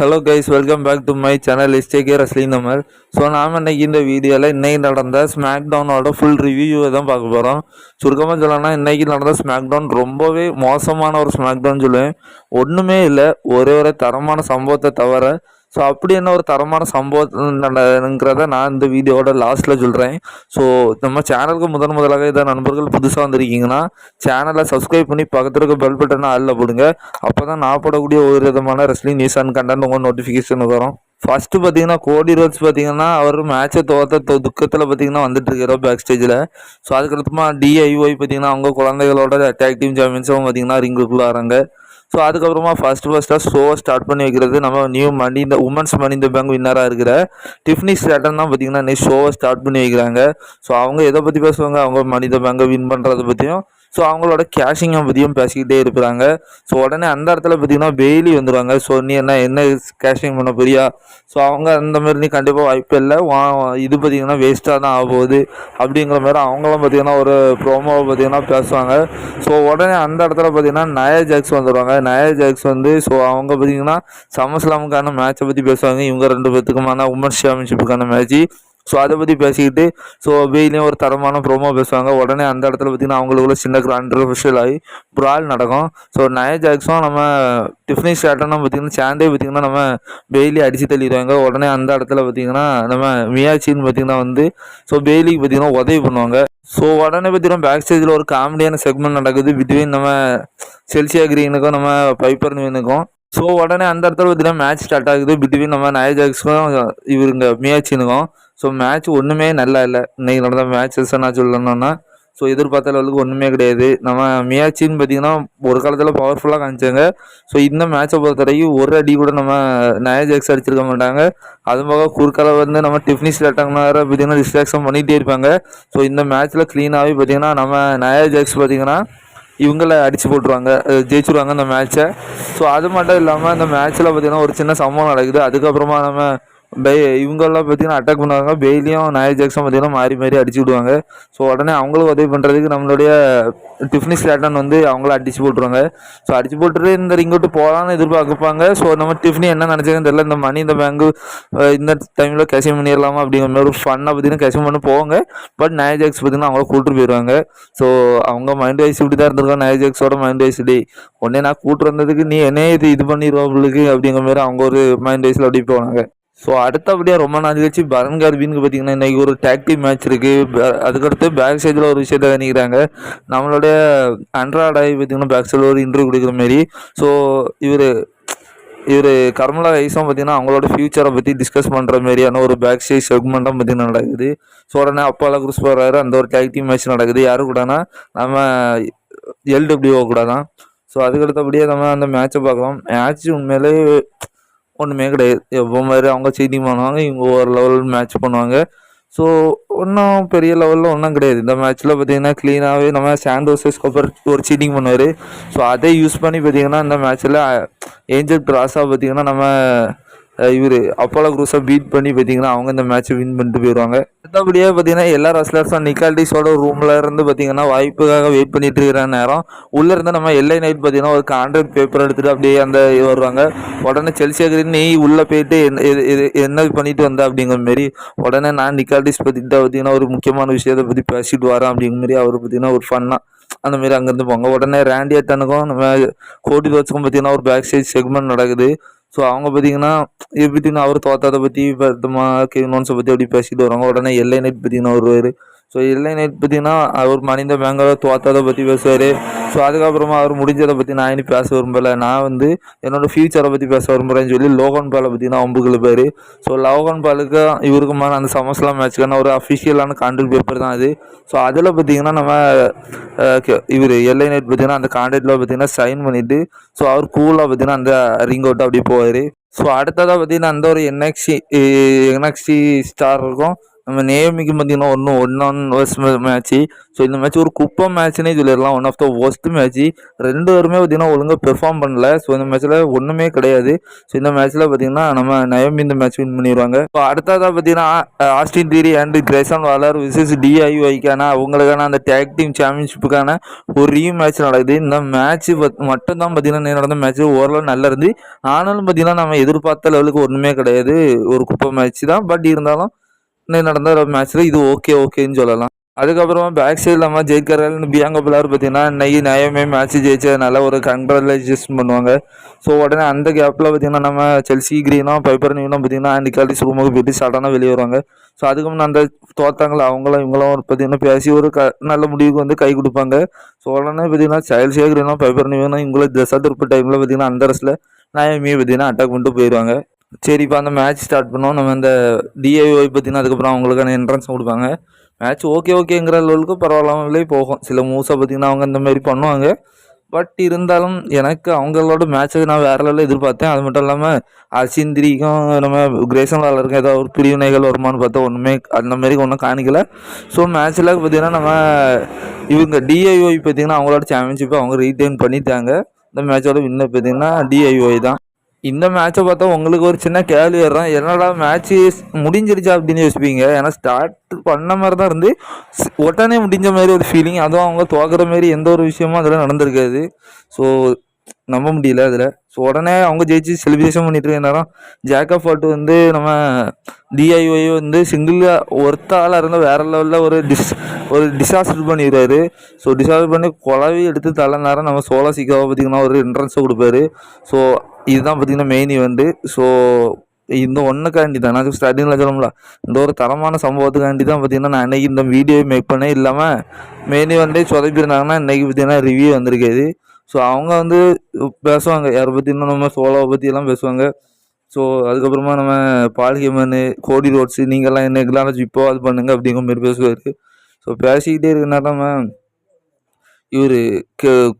Hello guys welcome back to my channel இஸ்டேகே wrestling number so நாம் இன்னைக்கு இந்த வீடியோவில் இன்னைக்கு நடந்த ஸ்மாக் டவுனோட ஃபுல் ரிவ்யூவை தான் பார்க்க போகிறோம் சுருக்கமாக சொல்லணும்னா இன்றைக்கி நடந்த ஸ்மாக் டவுன் ரொம்பவே மோசமான ஒரு ஸ்மாக் டவுன் சொல்லுவேன். ஒன்றுமே இல்லை ஒரே ஒரு தரமான சம்பவத்தை தவிர ஸோ அப்படி என்ன ஒரு தரமான சம்பவங்கிறத நான் இந்த வீடியோவோட லாஸ்ட்டில் சொல்கிறேன் ஸோ நம்ம சேனலுக்கு முதன் முதலாக இதை நண்பர்கள் புதுசாக வந்திருக்கீங்கன்னா சேனலை சப்ஸ்கிரைப் பண்ணி பக்கத்தில் இருக்க பெல் பட்டனை ஆளில் போடுங்க. அப்போ தான் நான் போடக்கூடிய ஒரு விதமான ரெஸ்லிங் நியூஸ் அண்ட் கண்டென்ட் உங்கள் நோட்டிஃபிகேஷன் வரும். ஃபர்ஸ்ட் பார்த்தீங்கன்னா கோடி ரோட்ஸ் பார்த்தீங்கன்னா அவர் மேட்சை தோத்த துக்கத்தில் பார்த்தீங்கன்னா வந்துட்டு இருக்கிறோம் பேக் ஸ்டேஜில் ஸோ அதுக்கடுத்துமா டிஐஒய் பார்த்தீங்கன்னா அவங்க குழந்தைகளோட டேக் டீம் சாம்பியன்ஸும் பார்த்தீங்கன்னா ரிங்குக்குள்ளே வராங்க. ஸோ அதுக்கப்புறமா ஃபர்ஸ்ட் ஃபர்ஸ்ட்டாக ஷோவை ஸ்டார்ட் பண்ணி வைக்கிறது. நம்ம நியூ மணி இந்த உமன்ஸ் மணி இந்த பேங்க் வின்னராக இருக்கிற டிஃப்னி ஸ்டாட்டன் தான் பார்த்தீங்கன்னா நெக்ஸ்ட் ஷோவை ஸ்டார்ட் பண்ணி வைக்கிறாங்க. ஸோ அவங்க எதை பற்றி பேசுவாங்க? அவங்க மணி இந்த பேங்கை வின் பண்ணுறதை பற்றியும் ஸோ அவங்களோட கேஷிங்கை பற்றியும் பேசிக்கிட்டே இருக்கிறாங்க ஸோ உடனே அந்த இடத்துல பார்த்தீங்கன்னா பெய்லி வந்துடுவாங்க ஸோ நீ என்ன என்ன கேஷிங் பண்ண போறியா? ஸோ அவங்க அந்த மாதிரி நீ கண்டிப்பாக வாய்ப்பு இல்லை. வா இது பார்த்தீங்கன்னா வேஸ்ட்டாக தான் ஆக போகுது அப்படிங்கிற மாதிரி அவங்களும் பார்த்தீங்கன்னா ஒரு ப்ரோமோவை பார்த்தீங்கன்னா பேசுவாங்க. ஸோ உடனே அந்த இடத்துல பார்த்தீங்கன்னா நயா ஜாக்ஸ் வந்துடுவாங்க நயா ஜாக்ஸ் வந்து ஸோ அவங்க பார்த்தீங்கன்னா சமஸ்லாமுக்கான மேட்சை பற்றி பேசுவாங்க. இவங்க ரெண்டு பேத்துக்குமான உமன் சாம்பியன்ஷிப்புக்கான மேட்ச்சு ஸோ அதை பற்றி பேசிக்கிட்டு ஸோ வெயிலையும் ஒரு தரமான ப்ரோமோ பேசுவாங்க. உடனே அந்த இடத்துல பார்த்தீங்கன்னா அவங்களுக்குள்ள சின்ன கான்ட்ரவர்ஷியல் ஆகி ப்ரால் நடக்கும். ஸோ நய ஜாக்ஸும் நம்ம டிஃப்னி ஸ்டாட்டனும் பார்த்தீங்கன்னா சாண்டே பார்த்தீங்கன்னா நம்ம பெய்லி அடித்து தள்ளிடுவாங்க. உடனே அந்த இடத்துல பார்த்தீங்கன்னா நம்ம மியாச்சின்னு பார்த்தீங்கன்னா வந்து ஸோ பெய்லிக்கு பார்த்தீங்கன்னா உதவி பண்ணுவாங்க. ஸோ உடனே பார்த்தீங்கன்னா பேக் ஸ்டேஜில் ஒரு காமெடியான செக்மெண்ட் நடக்குது. பிட்வீன் நம்ம செல்சியா கிரீனுக்கும் நம்ம பைப்பர் நியூனுக்கும் ஸோ உடனே அந்த இடத்துல பார்த்தீங்கன்னா மேட்ச் ஸ்டார்ட் ஆகுது. பிட்வீன் நம்ம நயஜாக்ஸுக்கும் இவருங்க மியாச்சினுக்கும். ஸோ மேட்ச் ஒன்றுமே நல்லா இல்லை. இன்றைக்கி நடந்த மேட்சஸ் நான் சொல்லணும்னா ஸோ எதிர்பார்த்த லெவலுக்கு ஒன்றுமே கிடையாது. நம்ம மியாச்சின்னு பார்த்தீங்கன்னா ஒரு காலத்தில் பவர்ஃபுல்லாக காமிச்சாங்க. ஸோ இந்த மேட்சை பொறுத்த வரைக்கும் ஒரு அடி கூட நம்ம நயஜாக்ஸ் அடிச்சிருக்க மாட்டாங்க. அது போக குறுக்கால வந்து நம்ம டிஃப்னிஸ் லேட்டாங்கன்னா பார்த்தீங்கன்னா டிஸ்ட்ராக்ஷன் பண்ணிகிட்டே இருப்பாங்க. ஸோ இந்த மேட்ச்சில் க்ளீனாகவே பார்த்தீங்கன்னா நம்ம நயஜாக்ஸ் பார்த்தீங்கன்னா இவங்கள அடிச்சு போட்டுருவாங்க. ஜெயிச்சுருவாங்க ஜெயிச்சிருவாங்க அந்த மேட்ச்சை ஸோ அது மட்டும் இல்லாமல் இந்த மேட்ச்சில் பார்த்தீங்கன்னா ஒரு சின்ன சம்பவம் நடக்குது. அதுக்கப்புறமா நம்ம பே இவங்கெல்லாம் பார்த்தீங்கன்னா அட்டாக் பண்ணுவாங்க. பெய்லியும் நாயர் ஜாக்ஸும் பார்த்தீங்கன்னா மாறி மாறி அடிச்சு விடுவாங்க. ஸோ உடனே அவங்களும் உதவி பண்ணுறதுக்கு நம்மளுடைய டிஃப்னி ஸ்லேட்டன் வந்து அவங்கள அடிச்சு போட்டுருவாங்க. ஸோ அடிச்சு போட்டுட்டு இந்த ரிங்கோட்டு போகலான்னு எதிர்பார்க்கப்பாங்க ஸோ நம்ம டிஃப்னி என்ன நினச்சாங்கன்னு தெரியல. இந்த மணி இந்த பேங்கு இந்த டைமில் கேஷிங் பண்ணிடலாமா அப்படிங்கிற மாதிரி ஒரு ஃபன்னாக பார்த்தீங்கன்னா கேஷிங் பண்ண போவாங்க. பட் நாயர் ஜாக்ஸ் பார்த்தீங்கன்னா அவங்கள கூப்பிட்டு போயிடுவாங்க ஸோ அவங்க மைண்ட் வைஸ் இப்படி தான் இருந்திருக்காங்க நாயர் ஜாக்ஸோட மைண்ட் வைஸ் டே. உடனே நான் கூப்பிட்டு வந்ததுக்கு நீ என்ன இது இது பண்ணிடுவா அவங்களுக்கு அப்படிங்கிற மாதிரி அவங்க ஒரு மைண்ட் வைஸில் அப்படி போவாங்க ஸோ அடுத்தபடியாக ரொம்ப நாள் கழிச்சு பரன் கார்பின்னு பார்த்தீங்கன்னா இன்றைக்கி ஒரு டேக்டிவ் மேட்ச் இருக்குது அதுக்கடுத்து பேக் சைடில் ஒரு விஷயத்த நினைக்கிறாங்க நம்மளுடைய அண்ட்ராடாய் பார்த்தீங்கன்னா பேக் சைடில் ஒரு இன்டர்வியூ கொடுக்குற மாரி ஸோ இவர் இவர் கர்மலா ஐஸும் பார்த்தீங்கன்னா அவங்களோட ஃப்யூச்சரை பற்றி டிஸ்கஸ் பண்ணுற மாதிரியான ஒரு பேக் சைஸ் செக்மெண்ட்டும் பார்த்தீங்கன்னா நடக்குது. ஸோ உடனே அப்பால குரூஸ் போகிறாரு அந்த ஒரு டேக்டிவ் மேட்ச் நடக்குது. யாரு கூடனா நம்ம எல்டபிள்யூஓ கூட தான் ஸோ அதுக்கடுத்தபடியே நம்ம அந்த மேட்ச்சை பார்க்கலாம். மேட்ச் உண்மையிலே ஒன்றுமே கிடையாது. எப்போ மாதிரி அவங்க சீட்டிங் பண்ணுவாங்க இவங்க ஒரு லெவல் மேட்ச் பண்ணுவாங்க. ஸோ ஒன்றும் பெரிய லெவலில் ஒன்றும் கிடையாது. இந்த மேட்ச்சில் பார்த்தீங்கன்னா க்ளீனாகவே நம்ம சாண்டோசஸ் கப்பர் ஒரு சீட்டிங் பண்ணுவார். ஸோ அதை யூஸ் பண்ணி பார்த்தீங்கன்னா இந்த மேட்ச்சில் ஏஞ்சல் கிராஸாக பார்த்தீங்கன்னா நம்ம இவர் அப்போலோ குரூஸை பீட் பண்ணி பார்த்தீங்கன்னா அவங்க இந்த மேட்ச்சை வின் பண்ணிட்டு போயிடுவாங்க. அடுத்தபடியே பார்த்தீங்கன்னா எல்லா ரஸ்லர்ஸும் நிக்கால்டிஸோட ரூமில் இருந்து பார்த்தீங்கன்னா வாய்ப்புக்காக வெயிட் பண்ணிட்டு இருக்கிற நேரம் உள்ளே இருந்து நம்ம எல்ஐ நைட் பார்த்தீங்கன்னா ஒரு கான்ட்ராக்ட் பேப்பர் எடுத்துகிட்டு அப்படியே அந்த இது வருவாங்க. உடனே செல்சி நீ உள்ளே போயிட்டு என்ன என்ன பண்ணிட்டு வந்த? அப்படிங்கிற மாரி உடனே நான் நிக்கால்டிஸ் பற்றிட்டு பார்த்தீங்கன்னா ஒரு முக்கியமான விஷயத்தை பற்றி பேசிட்டு வரேன் அப்படிங்கிற மாதிரி அவர் பார்த்தீங்கன்னா ஒரு ஃபன்னாக அந்த மாதிரி அங்கேருந்து போங்க. உடனே ரேண்டி அட்டனுக்கும் நம்ம கோடி ரோட்ஸுக்கும் பார்த்தீங்கன்னா ஒரு பேக் சைட் செக்மெண்ட் நடக்குது. ஸோ அவங்க பார்த்தீங்கன்னா இது பார்த்தீங்கன்னா அவர் தோத்தாத பற்றி பத்தமா கேனோன்ஸை பற்றி அப்படி பேசிட்டு வருவாங்க. உடனே எல்ஐ நைட் பார்த்தீங்கன்னா வருவார்? ஸோ எல்ஐ நைட் பார்த்தீங்கன்னா அவர் மனித பேங்கை தோத்தாத பற்றி பேசுவார். ஸோ அதுக்கப்புறமா அவர் முடிஞ்சதை பற்றி நான் இனி பேச விரும்பலை. நான் வந்து என்னோட ஃபியூச்சரை பற்றி பேச விரும்புகிறேன்னு சொல்லி லோகன் பாலை பார்த்தீங்கன்னா ஒம்புக்குள்ள பேர். ஸோ லோகன் பாலுக்கு இவருக்குமான அந்த சமஸ்லாம் மேட்ச்க்கான ஒரு அஃபிஷியலான கான்ட்ராக்ட் பேப்பர் தான் அது. ஸோ அதில் பார்த்தீங்கன்னா நம்ம இவர் எல்ஐ நைட் பார்த்தீங்கன்னா அந்த கான்ட்ராக்டில் பார்த்தீங்கன்னா சைன் பண்ணிவிட்டு ஸோ அவர் கூலாக பார்த்தீங்கன்னா அந்த ரிங் அவுட் அப்படி போவார். ஸோ அடுத்ததாக பார்த்தீங்கன்னா அந்த ஒரு என்எக்ஸி என்எக்ஸி ஸ்டார் இருக்கும். நம்ம நேமிக்கு பார்த்தீங்கன்னா ஒன்றும் one on versus match so இந்த மேட்ச் ஒரு குப்பை மேட்ச்னே சொல்லிடலாம். One of the worst match ரெண்டு பேருமே பார்த்தீங்கன்னா ஒழுங்காக பெர்ஃபார்ம் பண்ணல. ஸோ இந்த மேட்ச்சில் ஒன்றுமே கிடையாது. ஸோ இந்த மேட்ச்சில் பார்த்தீங்கன்னா நம்ம நயமி இந்த மேட்ச் வின் பண்ணிடுவாங்க. இப்போ அடுத்ததாக பார்த்தீங்கன்னா Austin Theory and Grayson Waller versus டிஐஒய்க்கான அவங்களுக்கான அந்த டேக் டீம் சாம்பியன்ஷிப்புக்கான ஒரு ரீ மேட்ச் நடக்குது. இந்த மேட்ச் மட்டும் தான் பார்த்தீங்கன்னா நடந்த மேட்ச் ஓரளவு நல்லா இருந்து ஆனாலும் பார்த்தீங்கன்னா நம்ம எதிர்பார்த்த லெவலுக்கு ஒன்றுமே கிடையாது. ஒரு குப்பை மேட்ச் தான். பட் இருந்தாலும் இன்னைக்கு நடந்த மேட்ச்சில் இது ஓகே ஓகேன்னு சொல்லலாம். அதுக்கப்புறமா பேக் சைடில் நம்ம ஜெயிக்கிறாள் பியாங்கோ பிள்ளார் பார்த்தீங்கன்னா இன்னைக்கு நியாயமே மேட்ச் ஜெயிச்சதுனால ஒரு கங்க்ராச்சுலேஷன் பண்ணுவாங்க. ஸோ உடனே அந்த கேப்பில் பார்த்தீங்கன்னா நம்ம செல்சி கிரீனும் பைப்பர் நியூனும் பார்த்தீங்கன்னா அண்ட் காலிஸ் ரூமுக்கு போயிட்டு சடனாக வெளியே வருவாங்க. ஸோ அதுக்கு முன்னே அந்த தோத்தாங்களா அவங்களும் இவங்களும் ஒரு பார்த்தீங்கன்னா பேசி ஒரு க நல்ல முடிவுக்கு வந்து கை கொடுப்பாங்க. ஸோ உடனே பார்த்தீங்கன்னா செல்சியா கிரீனும் பைப்பர் நியூனும் இவங்களும் தசா திருப்ப டைமில் பார்த்தீங்கன்னா அந்த ரஸில் நியாயமே பார்த்தீங்கன்னா அட்டாக் பண்ணிட்டு போயிடுவாங்க சரி இப்போ அந்த மேட்ச் ஸ்டார்ட் பண்ணோம். நம்ம இந்த டிஐஒய் பார்த்தீங்கன்னா அதுக்கப்புறம் அவங்களுக்கான என்ட்ரன்ஸ் கொடுப்பாங்க. மேட்ச் ஓகே ஓகேங்கிற லெவலுக்கு பரவாயில்லாமலே போகும். சில மூவ்ஸை பார்த்தீங்கன்னா அவங்க இந்த மாதிரி பண்ணுவாங்க. பட் இருந்தாலும் எனக்கு அவங்களோட மேட்ச்சை நான் வேறு லெவலில் எதிர்பார்த்தேன். அது மட்டும் இல்லாமல் அசிந்திரிக்கும் நம்ம கிரேசன் இருக்கும் ஏதாவது ஒரு பிரிவினைகள் வருமானு பார்த்தா ஒன்றுமே அந்த மாதிரி ஒன்றும் காணிக்கல. ஸோ மேட்ச்சில் பார்த்தீங்கன்னா நம்ம இவங்க டிஐஓ பார்த்தீங்கன்னா அவங்களோட சாம்பியன்ஷிப்பை அவங்க ரீட்டைன் பண்ணிட்டாங்க. இந்த மேட்சோட வின்னர் பார்த்தீங்கன்னா டிஐஓ தான். இந்த மேட்சை பார்த்தா உங்களுக்கு ஒரு சின்ன கேள்வி வரும் என்னடா மேட்ச்சு முடிஞ்சிருச்சா அப்படின்னு யோசிப்பீங்க? ஏன்னா ஸ்டார்ட் பண்ண மாதிரி தான் இருந்து உடனே முடிஞ்ச மாதிரி ஒரு ஃபீலிங் அதுவும் அவங்க தோக்குற மாதிரி எந்த ஒரு விஷயமும் அதில் நடந்திருக்காது. ஸோ நம்ப முடியல அதில். ஸோ உடனே அவங்க ஜெயிச்சு செலிப்ரேஷன் பண்ணிட்டு இருக்க நேரம் ஜேக்கப் ஃபால்ட் வந்து நம்ம டிஐஒய் வந்து சிங்கிளாக ஒருத்தாளாக இருந்தால் வேற லெவலில் ஒரு டிஸ் ஒரு டிசாஸ்டர் பண்ணிடுவார். ஸோ டிசாஸ்டர் பண்ணி குழவி எடுத்து தள்ள நேரம் நம்ம சோலா சிக்காவை பார்த்திங்கன்னா ஒரு என்ட்ரன்ஸை கொடுப்பாரு. ஸோ இதுதான் பார்த்திங்கன்னா மெயின் இவெண்ட்டு ஸோ இந்த ஒன்றுக்காண்டி தான். நான் ஸ்டார்டிங்கில் சொல்லணும்ல இந்த ஒரு தரமான சம்பவத்துக்காண்டி தான் பார்த்தீங்கன்னா நான் அன்றைக்கி இந்த வீடியோ மேக் பண்ணேன். இல்லாமல் மெயின் வந்து சொதப்பியிருந்தாங்கன்னா இன்றைக்கி பார்த்தீங்கன்னா ரிவ்யூ வந்திருக்காது. ஸோ அவங்க வந்து பேசுவாங்க. யாரை பற்றினா நம்ம சோலாவை பற்றியெல்லாம் பேசுவாங்க. ஸோ அதுக்கப்புறமா நம்ம பாலிகமன் கோடி ரோட்ஸு நீங்கள்லாம் என்ன எக்னாலஜி இப்போ அது பண்ணுங்க அப்படிங்கிற மாதிரி பேசுவார். ஸோ பேசிக்கிட்டே இருக்கனால நம்ம இவர்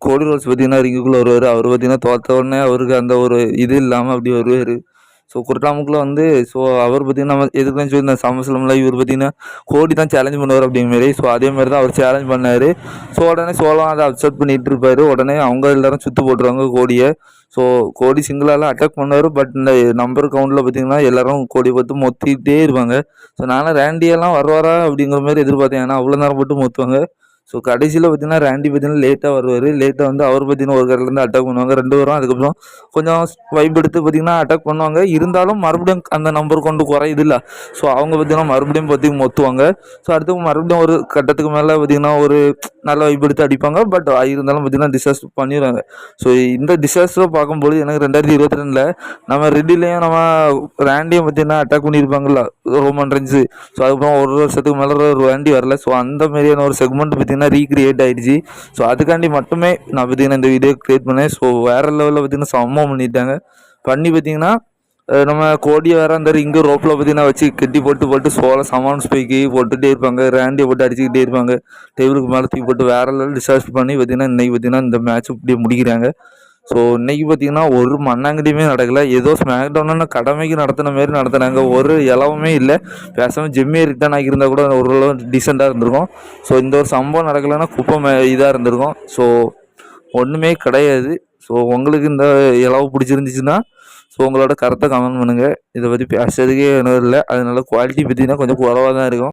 கோடி ரோட்ஸ் பார்த்தீங்கன்னா ரிங்குக்குள்ளே வருவார்? அவர் பார்த்தீங்கன்னா தோத்த உடனே அவருக்கு அந்த ஒரு இது இல்லாமல் அப்படி வருவார். ஸோ குருட்டாமுக்குள்ள வந்து ஸோ அவர் பார்த்தீங்கன்னா நம்ம எதுக்குன்னு சொல்லி இந்த சமஸ்லமில் இவர் பார்த்தீங்கன்னா கோடி தான் சேலஞ்ச் பண்ணுவார் அப்படிங்கிற மாதிரி. ஸோ அதே மாதிரி தான் அவர் சேலஞ்ச் பண்ணார். ஸோ உடனே சோளம் அதை அப்செட் பண்ணிட்டு இருப்பார். உடனே அவங்க எல்லாரும் சுற்று போட்டுருவாங்க கோடியை. ஸோ கோடி சிங்கிளாலாம் அட்டாக் பண்ணுவார். பட் இந்த நம்பர் கவுண்டில் பார்த்தீங்கன்னா எல்லாரும் கோடி பார்த்து மொத்திட்டே இருப்பாங்க. ஸோ நானும் ரேண்டியெல்லாம் வருவாரா அப்படிங்கிற மாதிரி எதிர்பார்த்தேன். ஏன்னா அவ்வளோ நேரம் போட்டு மொத்துவாங்க. ஸோ கடைசியில் பார்த்தீங்கன்னா ரேண்டி பார்த்தீங்கன்னா லேட்டாக வருவார். லேட்டாக வந்து அவர் பார்த்தீங்கன்னா ஒரு கடையிலேருந்து அட்டாக் பண்ணுவாங்க. ரெண்டு பேரும். அதுக்கப்புறம் கொஞ்சம் வைப் எடுத்து பார்த்தீங்கன்னா அட்டாக் பண்ணுவாங்க. இருந்தாலும் மறுபடியும் அந்த நம்பர் கொண்டு குறையுது இல்லை. ஸோ அவங்க பார்த்தீங்கன்னா மறுபடியும் பற்றி மொத்துவாங்க. ஸோ அடுத்து மறுபடியும் ஒரு கட்டத்துக்கு மேலே பார்த்தீங்கன்னா ஒரு நல்ல வைப் எடுத்து அடிப்பாங்க. பட் இருந்தாலும் பார்த்தீங்கன்னா டிசாஸ்டர் பண்ணிடுவாங்க. ஸோ இந்த டிசாஸ்டரை பார்க்கும்போது எனக்கு ரெண்டாயிரத்தி இருபத்தி ரெண்டில் நம்ம ரெட்டிலையும் நம்ம ரேண்டியும் பார்த்தீங்கன்னா அட்டாக் பண்ணியிருப்பாங்கல்ல ரோமன் ரெஞ்சு ஸோ அதுக்கப்புறம் ஒரு வருஷத்துக்கு மேலே ஒரு ரேண்டி வரல. ஸோ அந்த மாதிரியான ஒரு செக்மெண்ட் பார்த்தீங்கன்னா ரீக்ரியேட் ஆகிடுச்சி ஸோ அதுக்காண்டி மட்டுமே நான் பார்த்தீங்கன்னா இந்த வீடியோ க்ரியேட் பண்ணேன். ஸோ வேறு லெவலில் பார்த்தீங்கன்னா சம்மம் பண்ணிட்டாங்க. பண்ணி பார்த்தீங்கன்னா நம்ம கோடி வேற அந்த இங்கே ரோப்பில் பார்த்தீங்கன்னா வச்சு கட்டி போட்டு போட்டு சோளம் சமான் ஸ்பைக்கு போட்டுகிட்டே இருப்பாங்க. ரேண்டியை போட்டு அடிச்சுக்கிட்டே இருப்பாங்க. டேபிளுக்கு மேலே தூக்கி போட்டு வேற லெவல் டிசாஸ்ட் பண்ணி பார்த்தீங்கன்னா இன்னைக்கு பார்த்தீங்கன்னா இந்த மேட்ச் இப்படியே முடிக்கிறாங்க. ஸோ இன்னைக்கு பார்த்தீங்கன்னா ஒரு மண்ணாங்கடியுமே நடக்கல. ஏதோ ஸ்மாக் டவுன்னு கடமைக்கு நடத்தின மாதிரி நடத்தினாங்க. ஒரு இலவுமே இல்லை. பேசாமல் ஜெம்மியை ரிட்டர்ன் ஆகியிருந்தா கூட ஓரளவு டீசெண்டாக இருந்திருக்கும். ஸோ இந்த ஒரு சம்பவம் நடக்கலைன்னா குப்பை இதாக இருந்திருக்கும். ஸோ ஒன்றுமே கிடையாது. ஸோ உங்களுக்கு இந்த இலவு பிடிச்சிருந்துச்சுன்னா ஸோ உங்களோட கருத்தை கமெண்ட் பண்ணுங்கள் இதை பற்றி பேசுறதுக்கே ஒன்றும் இல்லை. அதனால குவாலிட்டி பார்த்தீங்கன்னா கொஞ்சம் குறவாக தான் இருக்கும்.